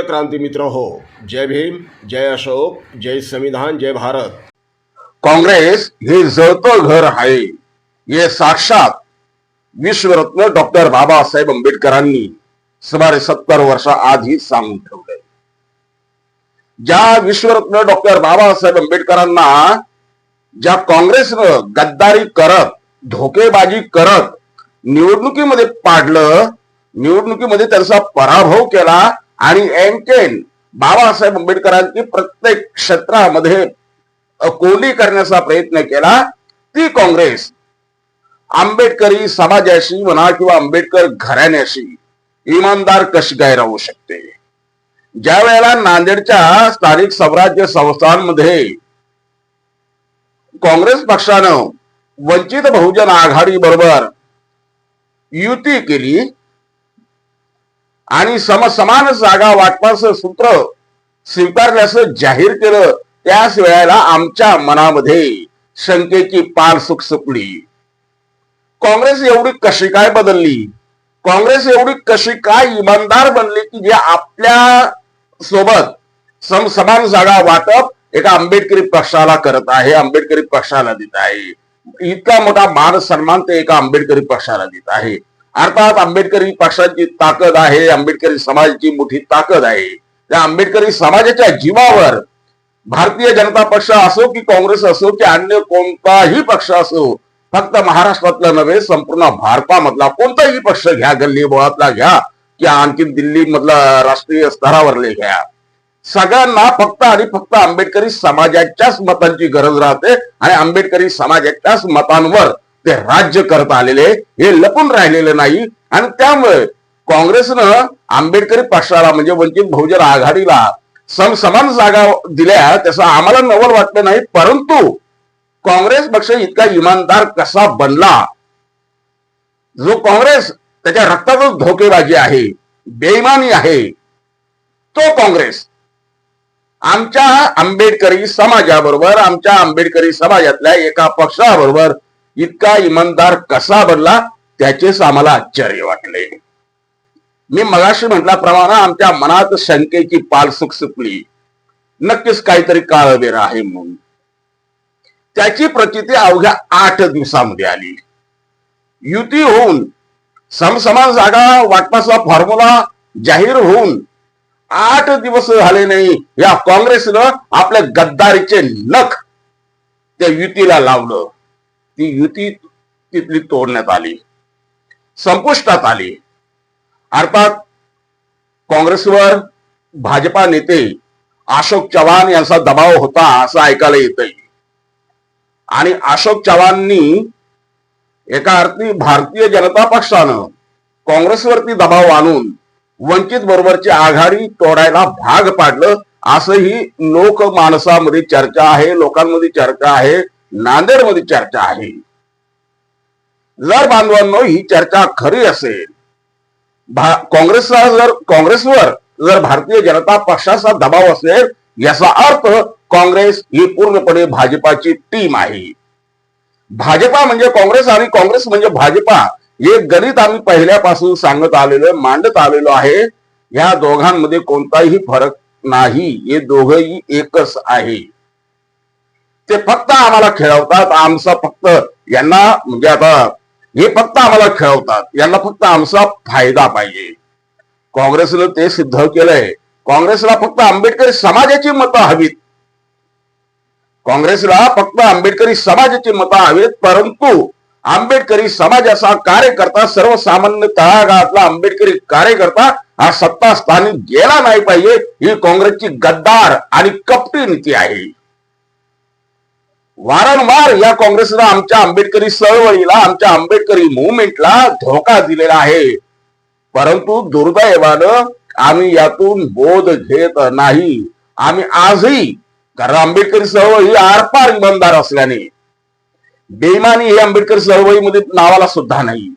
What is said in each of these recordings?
प्रिय क्रांती मित्र हो, जय भीम, जय अशोक, जय संविधान, जय भारत। काँग्रेस, हे जळतं घर हे साक्षात विश्वरत्न डॉक्टर बाबासाहेब आंबेडकरांनी सुमारे सत्तर वर्षा आधी सांगून ठेवलंय. ज्या विश्वरत्न डॉक्टर बाबासाहेब आंबेडकरांना, ज्या काँग्रेसनं गद्दारी करत, धोकेबाजी करत निवडणुकीमध्ये पाडलं, निवडणुकीमध्ये त्यांचा पराभव केला आणि एनकेन बाबासाहेब आंबेडकरांची प्रत्येक क्षेत्रामध्ये कोंडी करण्याचा प्रयत्न केला. ती काँग्रेस आंबेडकरी समाजाशी म्हणा किंवा आंबेडकर घराण्याशी इमानदार कशी काय राहू शकते? ज्या वेळेला नांदेडच्या स्थानिक स्वराज्य संस्थांमध्ये काँग्रेस पक्षानं वंचित बहुजन आघाडी बरोबर युती केली आणि समसमान जागा वाटपाचं सूत्र स्वीकारल्याचं जाहीर केलं त्याच वेळेला आमच्या मनामध्ये शंकेची पाल सुख सुकली काँग्रेस एवढी कशी काय बदलली? काँग्रेस एवढी कशी काय इमानदार बनली की जे आपल्यासोबत समसमान जागा वाटप एका आंबेडकरी पक्षाला करत आहे आंबेडकरी पक्षाला देत आहे. इतका मोठा मान सन्मान ते एका आंबेडकरी पक्षाला देत आहे. अर्थात आंबेडकरी पक्षाची ताकद आहे आंबेडकरी समाजाची मोठी ताकद आहे. त्या आंबेडकरी समाजाच्या जीवावर भारतीय जनता पक्ष असो की काँग्रेस असो की अन्य कोणताही पक्ष असो फक्त महाराष्ट्रातला नव्हे संपूर्ण भारतामधला कोणताही पक्ष घ्या गल्ली बोळातला घ्या की आणखी दिल्ली मधला राष्ट्रीय स्तरावरले घ्या. सगळ्यांना फक्त आणि फक्त आंबेडकरी समाजाच्याच मतांची गरज राहते आणि आंबेडकरी समाजाच्याच मतांवर ते राज्य करत आलेले हे लपून राहिलेले नाही. आणि त्यामुळे काँग्रेसनं आंबेडकरी पक्षाला म्हणजे वंचित बहुजन आघाडीला सम समान जागा दिल्या त्याचं आम्हाला नवल वाटलं नाही. परंतु काँग्रेस पक्ष इतका इमानदार कसा बनला? जो काँग्रेस त्याच्या रक्तातच धोकेबाजी आहे बेईमानी आहे तो काँग्रेस. आमच्या आंबेडकरी समाजाबरोबर आमच्या आंबेडकरी समाजातल्या एका पक्षाबरोबर इतका इमानदार कसा बनला त्याचेच आम्हाला आश्चर्य वाटले. मी मगाशी म्हटल्याप्रमाणे आमच्या मनात शंकेची पाल सुकसुकली. नक्कीच काहीतरी काळबेर आहे म्हणून. त्याची प्रचिती अवघ्या आठ दिवसामध्ये आली. युती होऊन समसमान जागा वाटपाचा फॉर्म्युला जाहीर होऊन आठ दिवस झाले नाही या काँग्रेसनं आपल्या गद्दारीचे नख त्या युतीला लावलं. ती युती तिथली तोडण्यात आली. संपुष्टात आली. अर्थात काँग्रेसवर भाजपा नेते अशोक चव्हाण यांचा दबाव होता असं ऐकायला येतंय. आणि अशोक चव्हाणनी एका अर्थी भारतीय जनता पक्षानं काँग्रेसवरती दबाव आणून वंचित बरोबरची आघाडी तोडायला भाग पाडलं असंही लोक माणसामध्ये चर्चा आहे लोकांमध्ये चर्चा आहे. नांदेडमध्ये चर्चा आहे. जर बांधवांनो ही चर्चा खरी असेल काँग्रेसला जर काँग्रेसवर जर भारतीय जनता पक्षाचा दबाव असेल याचा अर्थ काँग्रेस ही पूर्णपणे भाजपाची टीम आहे. भाजपा म्हणजे काँग्रेस आणि काँग्रेस म्हणजे भाजपा हे गणित आम्ही पहिल्यापासून सांगत आलेलो मांडत आलेलो आहे. या दोघांमध्ये कोणताही फरक नाही. हे दोघही एकच आहे. ते फक्त आम्हाला खेळवतात. आमचा फक्त यांना म्हणजे आता हे फक्त आम्हाला खेळवतात. यांना फक्त आमचा फायदा पाहिजे. काँग्रेसनं ते सिद्ध केलंय. काँग्रेसला फक्त आंबेडकरी समाजाची मतं हवीत. काँग्रेसला फक्त आंबेडकरी समाजाची मतं हवीत परंतु आंबेडकरी समाजाचा कार्यकर्ता सर्वसामान्य तळागाळातला आंबेडकरी कार्यकर्ता हा सत्ता स्थानी गेला नाही पाहिजे. ही काँग्रेसची गद्दार आणि कपटी नीती आहे. वारंवार या काँग्रेसला आमच्या आंबेडकरी चळवळीला आमच्या आंबेडकरी मुवमेंटला धोका दिलेला आहे. परंतु दुर्दैवानं आम्ही यातून बोध घेत नाही. आम्ही आजही कारण आंबेडकरी चळवळ ही आरपार इमानदार असल्याने बेमानी हे आंबेडकरी चळवळीमध्ये नावाला सुद्धा नाही.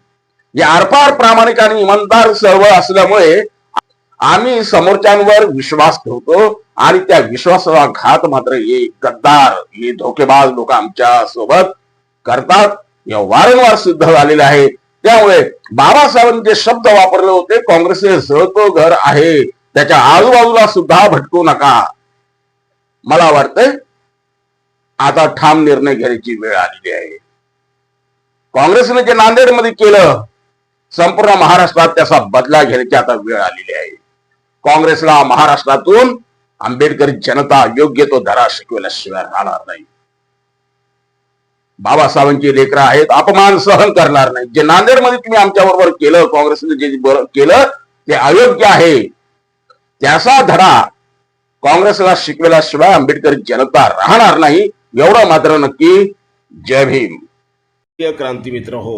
या आरपार प्रामाणिक आणि इमानदार चळवळ असल्यामुळे आम्ही समोरच्यांवर विश्वास ठेवतो. आणि त्या विश्वासाला घात मात्र हे गद्दार हे धोकेबाज लोक आमच्यासोबत करतात. या वारंवार सिद्ध झालेले आहे. त्यामुळे बाबासाहेबांनी जे शब्द वापरले होते काँग्रेसचे जळतो घर आहे त्याच्या आजूबाजूला सुद्धा भटकू नका. मला वाटतंय आता ठाम निर्णय घेण्याची वेळ आलेली आहे. काँग्रेसने जे नांदेडमध्ये केलं संपूर्ण महाराष्ट्रात त्याचा बदला घेण्याची आता वेळ आलेली आहे. काँग्रेसला महाराष्ट्रातून आंबेडकर जनता योग्य तो धरा शिकवल्याशिवाय राहणार नाही. बाबासाहेबांची लेकरं आहेत अपमान सहन करणार नाही. जे नांदेडमध्ये तुम्ही आमच्या बरोबर केलं काँग्रेसने जे केलं ते अयोग्य आहे. त्याचा धडा काँग्रेसला शिकवल्याशिवाय आंबेडकर जनता राहणार नाही. एवढं मात्र नक्की जय भीम. क्रांती मित्र हो.